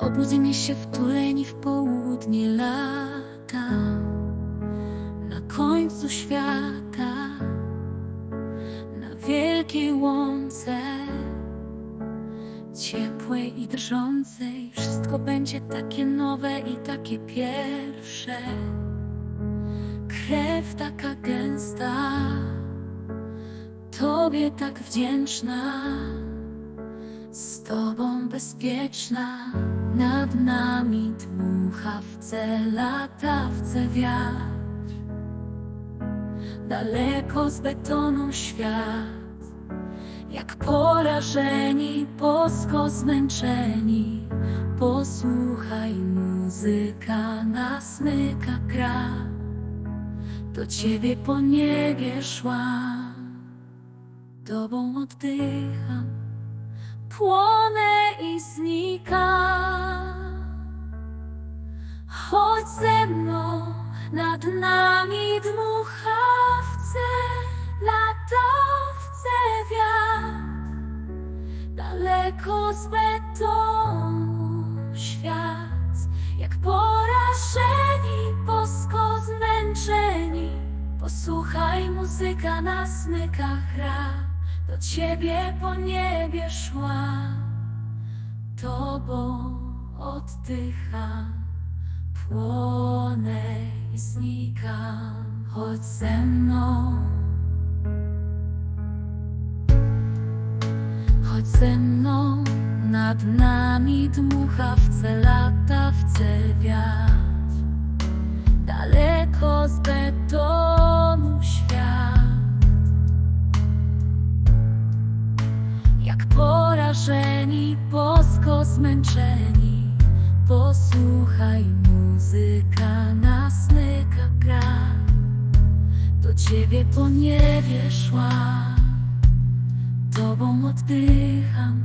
Obudzimy się wtuleni w południe lata Na końcu świata Na wielkiej łące Ciepłej i drżącej. Wszystko będzie takie nowe i takie pierwsze. Krew taka gęsta Tobie tak wdzięczna z tobą bezpieczna, nad nami dmuchawce, latawce wiatr. Daleko z betonu świat, jak porażeni, bosko zmęczeni. Posłuchaj, muzyka nas myka gra, do ciebie po niebie szła, tobą oddycham płonę i znika. Chodź ze mną, nad nami dmuchawce, latawce wiatr. Daleko z betonu świat, jak porażeni, bosko zmęczeni. Posłuchaj, muzyka na smykach gra do ciebie po niebie szła, tobą oddycham, płonę i znikam, chodź ze mną. Chodź ze mną, nad nami dmuchawce, latawce wiatr, daleko z Jak porażeni, bosko zmęczeni. Posłuchaj, muzyka nas myka gra Do ciebie po niebie szła. Tobą oddycham